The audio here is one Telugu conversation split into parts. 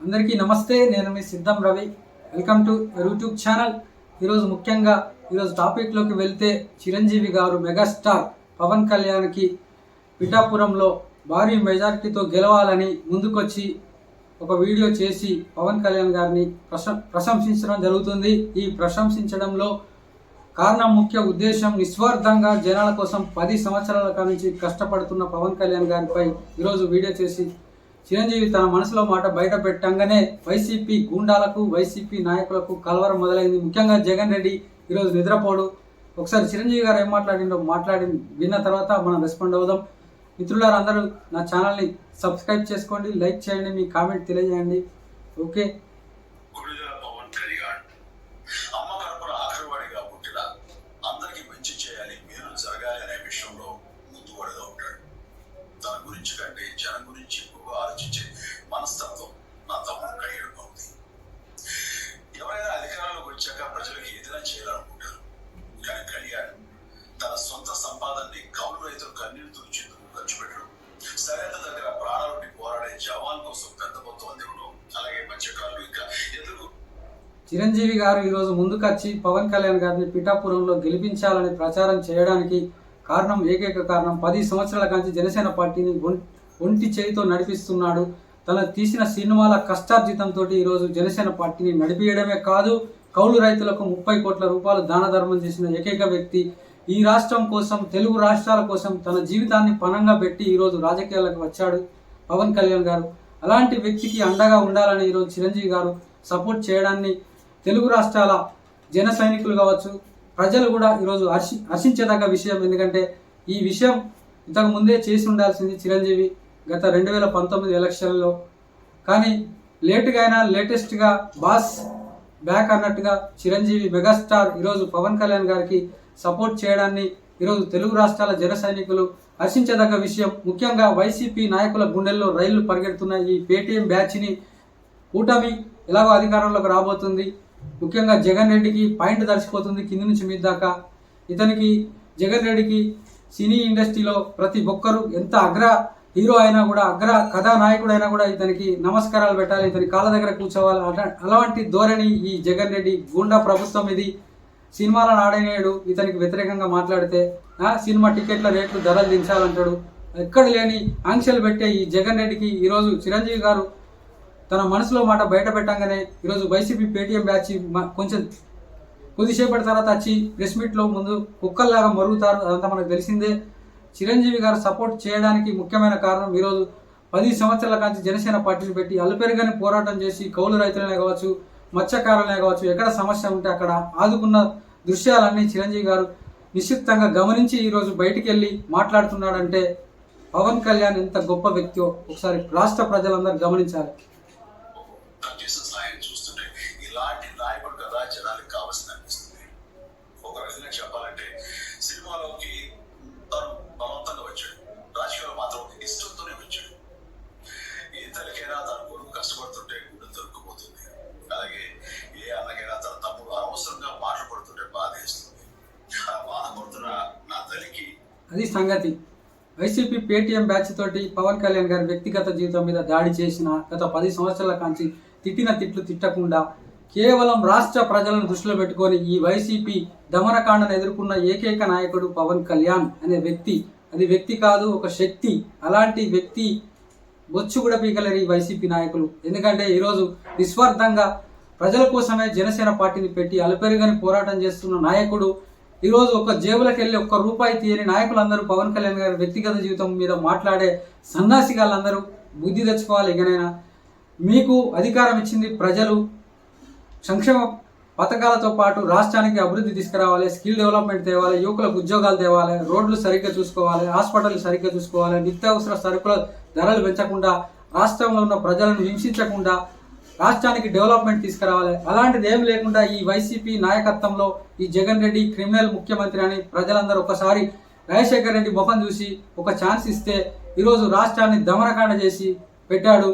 అందరికీ నమస్తే నేను మీ సిద్ధం Ravi. Welcome to YouTube channel ఈరోజు ముఖ్యంగా ఈరోజు టాపిక్లోకి వెళ్తే చిరంజీవి గారు మెగాస్టార్ పవన్ కళ్యాణ్కి పిఠాపురంలో భారీ మెజారిటీతో గెలవాలని ముందుకొచ్చి ఒక వీడియో చేసి పవన్ కళ్యాణ్ గారిని ప్రశ ప్రశంసించడం జరుగుతుంది. ఈ ప్రశంసించడంలో కారణం ముఖ్య ఉద్దేశం నిస్వార్థంగా జనాల కోసం పది సంవత్సరాల నుంచి కష్టపడుతున్న పవన్ కళ్యాణ్ గారిపై ఈరోజు వీడియో చేసి చిరంజీవి తన మనసులో మాట బయట పెట్టంగానే వైసీపీ గూండాలకు వైసీపీ నాయకులకు కలవరం మొదలైంది. ముఖ్యంగా జగన్ రెడ్డి ఈరోజు నిద్రపోడు. ఒకసారి చిరంజీవి గారు ఏం మాట్లాడిండో మాట్లాడి విన్న తర్వాత మనం రెస్పాండ్ అవుదాం. మిత్రులారు అందరూ నా ఛానల్ని సబ్స్క్రైబ్ చేసుకోండి లైక్ చేయండి మీ కామెంట్ తెలియజేయండి. ఓకే? చేయాలి ఉంటాడు. తన గురించి కంటే జనం గురించి మనస్తత్వం నా తమ్ముడు కళ్యాణ్ ఉంది. ఎవరైనా అధికారంలోకి వచ్చాక ప్రజలకు ఏదైనా చేయాలనుకుంటారు. కానీ కళ్యాణ్ తన సొంత సంపాదనని కౌలు రైతులు కన్నీరు తుడిచేందుకు ఖర్చు పెట్టడం సరైన దగ్గర ప్రాణాలని పోరాడే జవాన్ కోసం పెద్ద మొత్తం అందివ్వడం అలాగే మత్స్యకారులు ఇంకా ఎదురు చిరంజీవి గారు ఈరోజు ముందుకొచ్చి పవన్ కళ్యాణ్ గారిని పిఠాపురంలో గెలిపించాలని ప్రచారం చేయడానికి కారణం ఏకైక కారణం పది సంవత్సరాల కాంచి జనసేన పార్టీని ఒంటి చేయితో నడిపిస్తున్నాడు తన తీసిన సినిమాల కష్టార్జితంతో ఈరోజు జనసేన పార్టీని నడిపియడమే కాదు కౌలు రైతులకు ముప్పై కోట్ల రూపాయలు దాన ధర్మం చేసిన ఏకైక వ్యక్తి ఈ రాష్ట్రం కోసం తెలుగు రాష్ట్రాల కోసం తన జీవితాన్ని పణంగా పెట్టి ఈరోజు రాజకీయాలకు వచ్చాడు పవన్ కళ్యాణ్ గారు. అలాంటి వ్యక్తికి అండగా ఉండాలని ఈరోజు చిరంజీవి గారు సపోర్ట్ చేయడాన్ని తెలుగు రాష్ట్రాల జన సైనికులు కావచ్చు ప్రజలు కూడా ఈరోజు హర్షి హర్షించదగ్గ విషయం. ఎందుకంటే ఈ విషయం ఇంతకు ముందే చేసి ఉండాల్సింది చిరంజీవి. గత రెండు వేల పంతొమ్మిది ఎలక్షన్లో కానీ లేటుగా అయినా లేటెస్ట్గా బాస్ బ్యాక్ అన్నట్టుగా చిరంజీవి మెగాస్టార్ ఈరోజు పవన్ కళ్యాణ్ గారికి సపోర్ట్ చేయడాన్ని ఈరోజు తెలుగు రాష్ట్రాల జన సైనికులు హర్షించదగ్గ విషయం. ముఖ్యంగా వైసీపీ నాయకుల గుండెల్లో రైళ్ళు పరిగెడుతున్న ఈ పేటీఎం బ్యాచ్ని కూటమి ఎలాగో అధికారంలోకి రాబోతుంది. ముఖ్యంగా జగన్ రెడ్డికి పాయింట్ దర్చిపోతుంది కింది నుంచి మీద దాకా. ఇతనికి జగన్ రెడ్డికి సినీ ఇండస్ట్రీలో ప్రతి ఒక్కరూ ఎంత అగ్ర హీరో అయినా కూడా అగ్ర కథానాయకుడు అయినా కూడా ఇతనికి నమస్కారాలు పెట్టాలి ఇతని కాళ్ళ దగ్గర కూర్చోవాలి. అలాంటి ధోరణి ఈ జగన్ రెడ్డి గుండా ప్రభుత్వం ఇది. సినిమాలను ఆడనేడు ఇతనికి వ్యతిరేకంగా మాట్లాడితే ఆ, సినిమా టికెట్ల రేట్లు ధరలు దించాలంటాడు. ఎక్కడ లేని ఆంక్షలు పెట్టే ఈ జగన్ రెడ్డికి ఈరోజు చిరంజీవి గారు తన మనసులో మాట బయట పెట్టంగానే ఈరోజు వైసీపీ పేటీఎం బ్యాచ్ కొంచెం కొద్దిసేపటి తర్వాత వచ్చి ప్రెస్ మీట్లో ముందు కుక్కల్లాగా మరుగుతారు. అదంతా మనకు తెలిసిందే. చిరంజీవి గారు సపోర్ట్ చేయడానికి ముఖ్యమైన కారణం ఈరోజు పది సంవత్సరాల కాంచి జనసేన పార్టీని పెట్టి అలుపెరుగని పోరాటం చేసి కౌలు రైతులనే కావచ్చు మత్స్యకారులనే కావచ్చు ఎక్కడ సమస్య ఉంటే అక్కడ ఆదుకున్న దృశ్యాలన్నీ చిరంజీవి గారు నిశ్చితంగా గమనించి ఈరోజు బయటికి వెళ్ళి మాట్లాడుతున్నాడంటే పవన్ కళ్యాణ్ ఎంత గొప్ప వ్యక్తియో ఒకసారి రాష్ట్ర ప్రజలందరూ గమనించాలి తను చేసిన సాయం చూస్తుంటే ఇలాంటి నాయకుడు కదా జనానికి కావాల్సింది అనిపిస్తుంది ఒక రకంగా చెప్పాలంటే సినిమాలోకి తను బలవంతంగా వచ్చాడు రాజకీయాలు మాత్రం ఇష్టంతోనే వచ్చాడు ఏ తల్లికైనా తన కొడుకు కష్టపడుతుంటే గుండె దొరికిపోతుంది అలాగే ఏ అన్నకైనా తన తమ్ముడు అనవసరంగా మాటలు పడుతుంటే బాధేస్తుంది ఆ బాధపడుతున్న నా తల్లికి అది సంగతి. వైసీపీ పేటీఎం బ్యాచ్ తోటి పవన్ కళ్యాణ్ గారి వ్యక్తిగత జీవితం మీద దాడి చేసిన గత పది సంవత్సరాల కాంచి తిట్టిన తిట్లు తిట్టకుండా కేవలం రాష్ట్ర ప్రజలను దృష్టిలో పెట్టుకొని ఈ వైసీపీ దమనకాండను ఎదుర్కొన్న ఏకైక నాయకుడు పవన్ కళ్యాణ్ అనే వ్యక్తి. అది వ్యక్తి కాదు ఒక శక్తి. అలాంటి వ్యక్తి బొచ్చు కూడా పీకలేరు ఈ వైసీపీ నాయకులు. ఎందుకంటే ఈరోజు నిస్వార్థంగా ప్రజల కోసమే జనసేన పార్టీని పెట్టి అలపెరుగని పోరాటం చేస్తున్న నాయకుడు ఈరోజు ఒక జేబులకు వెళ్ళి ఒక్క రూపాయి తీయని నాయకులందరూ పవన్ కళ్యాణ్ గారి వ్యక్తిగత జీవితం మీద మాట్లాడే సన్నాసిగాళ్ళందరూ బుద్ధి తెచ్చుకోవాలి ఇకనైనా. మీకు అధికారం ఇచ్చింది ప్రజలు. సంక్షేమ పథకాలతో పాటు రాష్ట్రానికి అభివృద్ధి తీసుకురావాలి స్కిల్ డెవలప్మెంట్ తేవాలి యువకులకు ఉద్యోగాలు తేవాలి రోడ్లు సరిగ్గా చూసుకోవాలి హాస్పిటల్ సరిగ్గా చూసుకోవాలి నిత్యావసర సరుకుల ధరలు పెంచకుండా రాష్ట్రంలో ఉన్న ప్రజలను హింసించకుండా రాష్ట్రానికి డెవలప్మెంట్ తీసుకురావాలి. అలాంటిది ఏం లేకుండా ఈ వైసీపీ నాయకత్వంలో ఈ జగన్ రెడ్డి క్రిమినల్ ముఖ్యమంత్రి అని ప్రజలందరూ ఒకసారి రాజశేఖర్ రెడ్డి ముఖం చూసి ఒక ఛాన్స్ ఇస్తే ఈరోజు రాష్ట్రాన్ని దమనకాండ చేసి పెట్టాడు.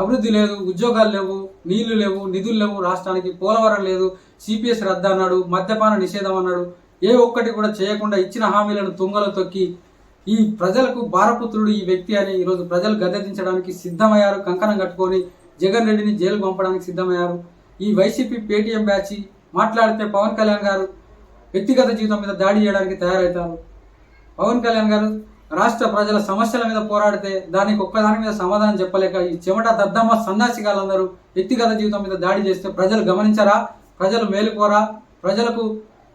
అభివృద్ధి లేదు ఉద్యోగాలు లేవు నీళ్ళు లేవు నిధులు లేవు రాష్ట్రానికి పోలవరం లేదు సిపిఎస్ రద్దు అన్నాడు మద్యపాన నిషేధం అన్నాడు. ఏ ఒక్కటి కూడా చేయకుండా ఇచ్చిన హామీలను తుంగలో తొక్కి ఈ ప్రజలకు భారపుత్రుడు ఈ వ్యక్తి అని ఈరోజు ప్రజలు గద్దెదించడానికి సిద్ధమయ్యారు. కంకణం కట్టుకొని జగన్ రెడ్డిని జైలు పంపడానికి సిద్ధమయ్యారు. ఈ వైసీపీ పేటీఎం బ్యాచ్ మాట్లాడితే పవన్ కళ్యాణ్ గారు వ్యక్తిగత జీవితం మీద దాడి చేయడానికి తయారవుతారు పవన్ కళ్యాణ్ గారు రాష్ట్ర ప్రజల సమస్యల మీద పోరాడితే దానికి ఒక్కదాని మీద సమాధానం చెప్పలేక ఈ చెమట దద్దమ్మ సన్నాసిగాలందరూ వ్యక్తిగత జీవితం మీద దాడి చేస్తే ప్రజలు గమనించరా? ప్రజలు మేలుకోరా? ప్రజలకు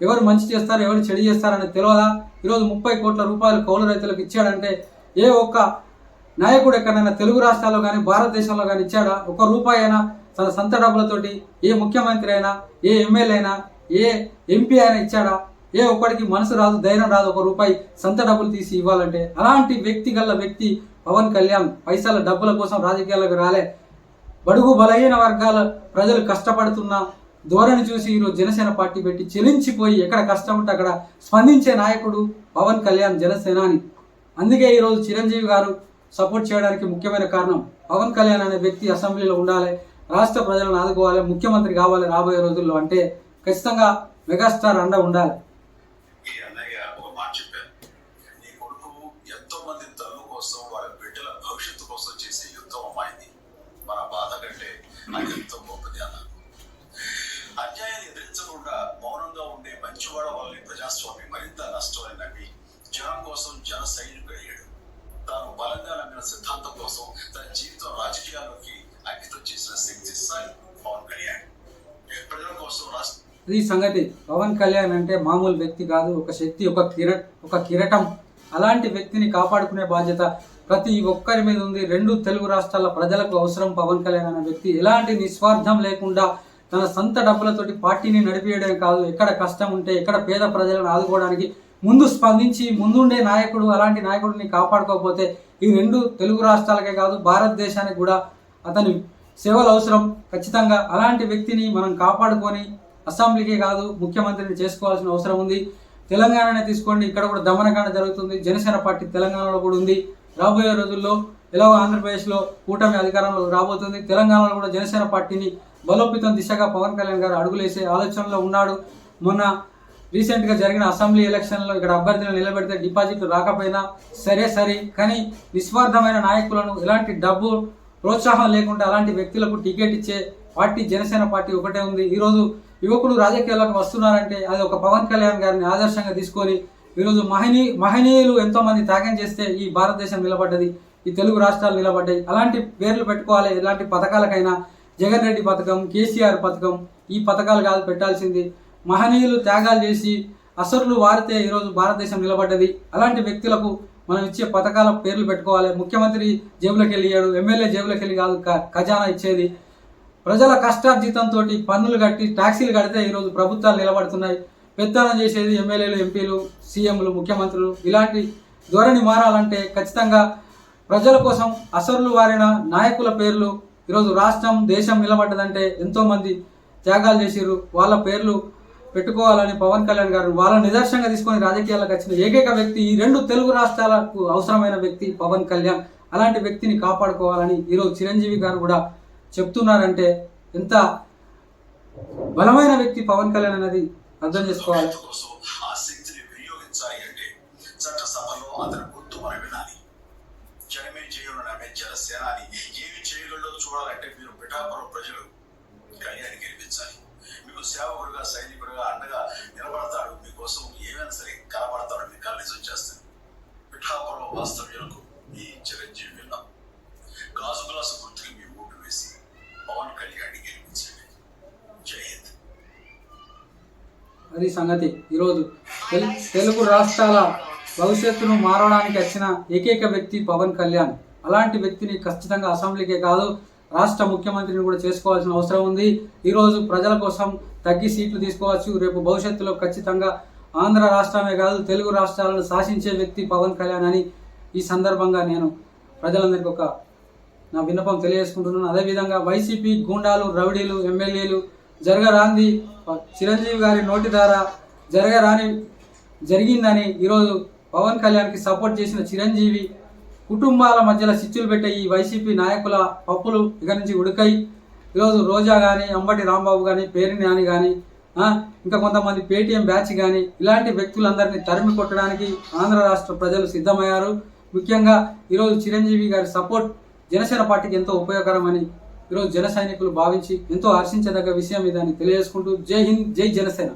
ఎవరు మంచి చేస్తారు ఎవరు చెడు చేస్తారని తెలియదా ఈరోజు ముప్పై కోట్ల రూపాయలు కౌలు రైతులకు ఇచ్చాడంటే ఏ ఒక్క నాయకుడు ఎక్కడైనా తెలుగు రాష్ట్రాల్లో కానీ భారతదేశంలో కానీ ఇచ్చాడా? ఒక రూపాయి అయినా తన సొంత డబ్బులతోటి ఏ ముఖ్యమంత్రి అయినా ఏ ఎమ్మెల్యే అయినా ఏ ఎంపీ అయినా ఇచ్చాడా? ఏ ఒక్కడికి మనసు రాదు ధైర్యం రాదు ఒక రూపాయి సొంత డబ్బులు తీసి ఇవ్వాలంటే? అలాంటి వ్యక్తి గల వ్యక్తి పవన్ కళ్యాణ్ పైసల డబ్బుల కోసం రాజకీయాలకు రాలే. బడుగు బలహీన వర్గాల ప్రజలు కష్టపడుతున్న ధోరణి చూసి ఈరోజు జనసేన పార్టీ పెట్టి చెలించిపోయి ఎక్కడ కష్టం ఉంటే అక్కడ స్పందించే నాయకుడు పవన్ కళ్యాణ్ జనసేనాని అందుకే ఈరోజు చిరంజీవి గారు సపోర్ట్ చేయడానికి ముఖ్యమైన కారణం పవన్ కళ్యాణ్ అనే వ్యక్తి అసెంబ్లీలో ఉండాలి రాష్ట్ర ప్రజలను ఆదుకోవాలి ముఖ్యమంత్రి కావాలి రాబోయే రోజుల్లో అంటే ఖచ్చితంగా మెగాస్టార్ అండ ఉండాలి. చెప్పారు. ఎంతో మంది తల్లు కోసం వాళ్ళ బిడ్డల భవిష్యత్తు కోసం చేసే మన బాధ కంటే ఎంతో గొప్పది అన్యాయాన్ని ఎదిరించకుండా మౌనంగా ఉండే మంచివాడ వల్ల ప్రజాస్వామ్యం మరింత నష్టమైనవి జనం కోసం జన సైన్యం తాను బలంగా నమ్మిన సిద్ధాంతం కోసం తన జీవితం రాజకీయాల్లోకి అంకితం చేసిన శక్తి సాయి పవన్ కళ్యాణ్ ప్రజల కోసం రాష్ట్ర ఈ సంగతి పవన్ కళ్యాణ్ అంటే మామూలు వ్యక్తి కాదు ఒక శక్తి ఒక కిర ఒక కిరటం. అలాంటి వ్యక్తిని కాపాడుకునే బాధ్యత ప్రతి ఒక్కరి మీద ఉంది. రెండు తెలుగు రాష్ట్రాల ప్రజలకు అవసరం పవన్ కళ్యాణ్ అనే వ్యక్తి. ఎలాంటి నిస్వార్థం లేకుండా తన సొంత డబ్బులతోటి పార్టీని నడిపేయడం కాదు. ఎక్కడ కష్టం ఉంటే ఎక్కడ పేద ప్రజలను ఆదుకోవడానికి ముందు స్పందించి ముందుండే నాయకుడు అలాంటి నాయకుడిని కాపాడుకోకపోతే ఈ రెండు తెలుగు రాష్ట్రాలకే కాదు భారతదేశానికి కూడా అతని సేవలు అవసరం. ఖచ్చితంగా అలాంటి వ్యక్తిని మనం కాపాడుకొని అసెంబ్లీకే కాదు ముఖ్యమంత్రిని చేసుకోవాల్సిన అవసరం ఉంది. తెలంగాణనే తీసుకోండి ఇక్కడ కూడా దమనకాండ జరుగుతుంది. జనసేన పార్టీ తెలంగాణలో కూడా ఉంది. రాబోయే రోజుల్లో ఎలాగో ఆంధ్రప్రదేశ్లో కూటమి అధికారంలో రాబోతుంది. తెలంగాణలో కూడా జనసేన పార్టీని బలోపేతం దిశగా పవన్ కళ్యాణ్ గారు అడుగులేసే ఆలోచనలో ఉన్నాడు. మొన్న రీసెంట్గా జరిగిన అసెంబ్లీ ఎలక్షన్లో ఇక్కడ అభ్యర్థులను నిలబెడితే డిపాజిట్లు రాకపోయినా సరే సరే. కానీ నిస్వార్థమైన నాయకులను ఎలాంటి డబ్బు ప్రోత్సాహం లేకుండా అలాంటి వ్యక్తులకు టికెట్ ఇచ్చే పార్టీ జనసేన పార్టీ ఒకటే ఉంది. ఈరోజు యువకులు రాజకీయాలకు వస్తున్నారంటే అది ఒక పవన్ కళ్యాణ్ గారిని ఆదర్శంగా తీసుకొని ఈరోజు మహనీ మహనీయులు ఎంతో మంది త్యాగం చేస్తే ఈ భారతదేశం నిలబడ్డది ఈ తెలుగు రాష్ట్రాలు నిలబడ్డాయి. అలాంటి పేర్లు పెట్టుకోవాలి. ఎలాంటి పథకాలకైనా జగన్ రెడ్డి పథకం కేసీఆర్ పథకం ఈ పథకాలు కాదు పెట్టాల్సింది. మహనీయులు త్యాగాలు చేసి అసరులు వారితే ఈరోజు భారతదేశం నిలబడ్డది. అలాంటి వ్యక్తులకు మనం ఇచ్చే పథకాల పేర్లు పెట్టుకోవాలి. ముఖ్యమంత్రి జేబులోకి వెళ్ళాడు ఎమ్మెల్యే జేబులోకి వెళ్ళి కాదు ఖజానా ఇచ్చేది. ప్రజల కష్టార్జితంతో పన్నులు కట్టి ట్యాక్సీలు కడితే ఈరోజు ప్రభుత్వాలు నిలబడుతున్నాయి. పెత్తనం చేసేది ఎమ్మెల్యేలు ఎంపీలు సీఎంలు ముఖ్యమంత్రులు. ఇలాంటి ధోరణి మారాలంటే ఖచ్చితంగా ప్రజల కోసం అసరులు వారిన నాయకుల పేర్లు ఈరోజు రాష్ట్రం దేశం నిలబడ్డదంటే ఎంతోమంది త్యాగాలు చేసిర్రు. వాళ్ళ పేర్లు పెట్టుకోవాలని పవన్ కళ్యాణ్ గారు వాళ్ళ నిదర్శనంగా తీసుకొని రాజకీయాలకు వచ్చిన ఏకైక వ్యక్తి ఈ రెండు తెలుగు రాష్ట్రాలకు అవసరమైన వ్యక్తి పవన్ కళ్యాణ్. అలాంటి వ్యక్తిని కాపాడుకోవాలని ఈరోజు చిరంజీవి గారు కూడా చెప్తున్నారంటే ఎంత బలమైన వ్యక్తి పవన్ కళ్యాణ్ అనేది అర్థం చేసుకోవాలి. కోసం చట్టసభలో అతని మనం వినాలి. జనమే జనసేనాని ఏమి చేయగలడో చూడాలంటే మీరు పిఠాపురం ఎప్పుడు సేవకుడుగా సైనికుడుగా అండగా నిలబడతాడు. మీకోసం ఏమైనా సరే కనబడతాడు. మీకు కలిసి వచ్చేస్తాడు. పిఠాపురం వాస్తవ్యులకు ఈ చిరంజీవి విన్నాం గాజు గ్లాసు గుర్తుకి మీ ఓటు వేసి పవన్ కళ్యాణ్ గెలిపించండి జై హింద్. అది సంగతి ఈరోజు తెలుగు రాష్ట్రాల భవిష్యత్తును మారడానికి వచ్చిన ఏకైక వ్యక్తి పవన్ కళ్యాణ్. అలాంటి వ్యక్తిని ఖచ్చితంగా అసెంబ్లీకే కాదు రాష్ట్ర ముఖ్యమంత్రిని కూడా చేసుకోవాల్సిన అవసరం ఉంది. ఈరోజు ప్రజల కోసం తగ్గి సీట్లు తీసుకోవచ్చు. రేపు భవిష్యత్తులో ఖచ్చితంగా ఆంధ్ర రాష్ట్రమే కాదు తెలుగు రాష్ట్రాలను శాసించే వ్యక్తి పవన్ కళ్యాణ్ అని ఈ సందర్భంగా నేను ప్రజలందరికీ ఒక నా విన్నపం తెలియజేసుకుంటున్నాను. అదేవిధంగా వైసీపీ గూండాలు రౌడీలు ఎమ్మెల్యేలు జరగరాంది చిరంజీవి గారి నోటి ద్వారా జరగరాని జరిగిందని ఈరోజు పవన్ కళ్యాణ్కి సపోర్ట్ చేసిన చిరంజీవి కుటుంబాల మధ్యలో చిచ్చులు పెట్టే ఈ వైసీపీ నాయకుల పప్పులు ఇక నుంచి ఉడకై ఈరోజు రోజా కానీ అంబటి రాంబాబు కానీ పేరిని నాని కానీ ఇంకా కొంతమంది పేటీఎం బ్యాచ్ కానీ ఇలాంటి వ్యక్తులందరినీ తరిమి కొట్టడానికి ఆంధ్ర రాష్ట్ర ప్రజలు సిద్ధమయ్యారు. ముఖ్యంగా ఈరోజు చిరంజీవి గారి సపోర్ట్ జనసేన పార్టీకి ఎంతో ఉపయోగకరమని ఈరోజు జన సైనికులు భావించి ఎంతో హర్షించదగ్గ విషయం ఇదని తెలియజేసుకుంటూ జై హింద్ జై జనసేన.